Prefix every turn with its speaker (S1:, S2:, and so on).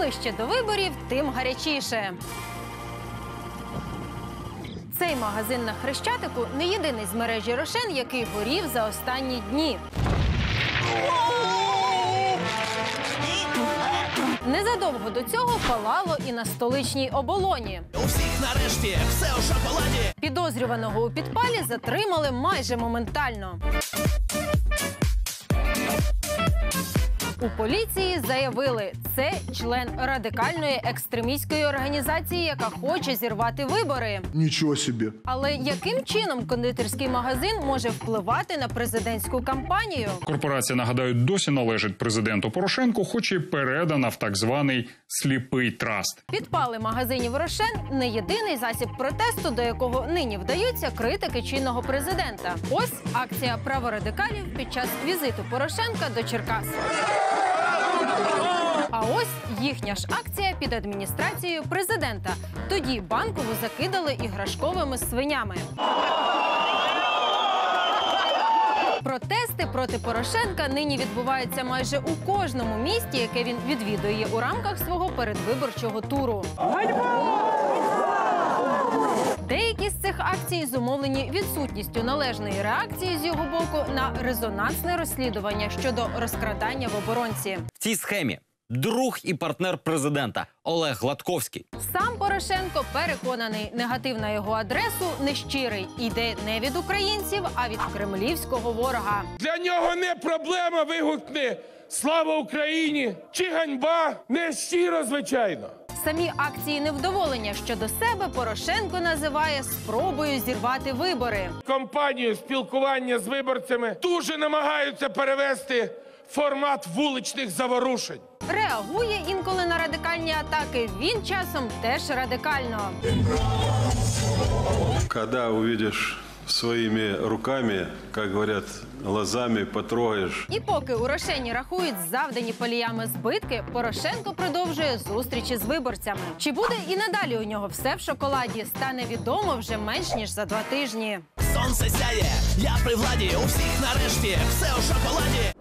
S1: ближче до виборів, тим гарячіше. Цей магазин на Хрещатику не єдиний з мережі Рошен, який горів за останні дні. Незадовго до цього палало і на столичній оболоні.
S2: У всіх нарешті все у шоколаді.
S1: Підозрюваного у підпалі затримали майже моментально. У поліції заявили, це член радикальної екстремістської організації, яка хоче зірвати вибори.
S3: Ничего себе.
S1: Але яким чином кондитерський магазин може впливати на президентську кампанію?
S4: Корпорація, нагадаю, досі належить президенту Порошенку, хоч і передана в так званий сліпий траст.
S1: Підпали магазинів Рошен не єдиний засіб протесту, до якого нині вдаються критики чинного президента. Ось акція праворадикалів під час візиту Порошенка до Черкас. А ось їхня ж акція під адміністрацією президента. Тоді банкову закидали іграшковими свинями. Протести проти Порошенка нині відбуваються майже у кожному місті, яке він відвідує у рамках свого передвиборчого туру. Деякі цих зумовлені відсутністю належної реакції з його боку на резонансне розслідування щодо розкрадання в оборонці.
S5: В цій схемі друг і партнер президента Олег Гладковський.
S1: Сам Порошенко переконаний, негатив на його адресу нещирий іде не від українців, а від кремлівського ворога.
S6: Для нього не проблема вигукне Слава Україні чи ганьба не щиро, звичайно.
S1: Самі акції невдоволення щодо себе Порошенко називає спробою зірвати вибори.
S6: Компанію спілкування з виборцями дуже намагаються перевести формат вуличних заворушень.
S1: Реагує інколи на радикальні атаки. Він часом теж радикально.
S7: Когда увидишь своими руками, як говорять, глазами потрогаєш.
S1: І поки у Рошені рахують завдані поліями збитки, Порошенко продовжує зустрічі з виборцями. Чи буде і надалі у нього все в шоколаді? Стане відомо вже менш ніж за два тижні.
S2: Сонце сяє, я при владі. У всіх нарешті все у шоколаді.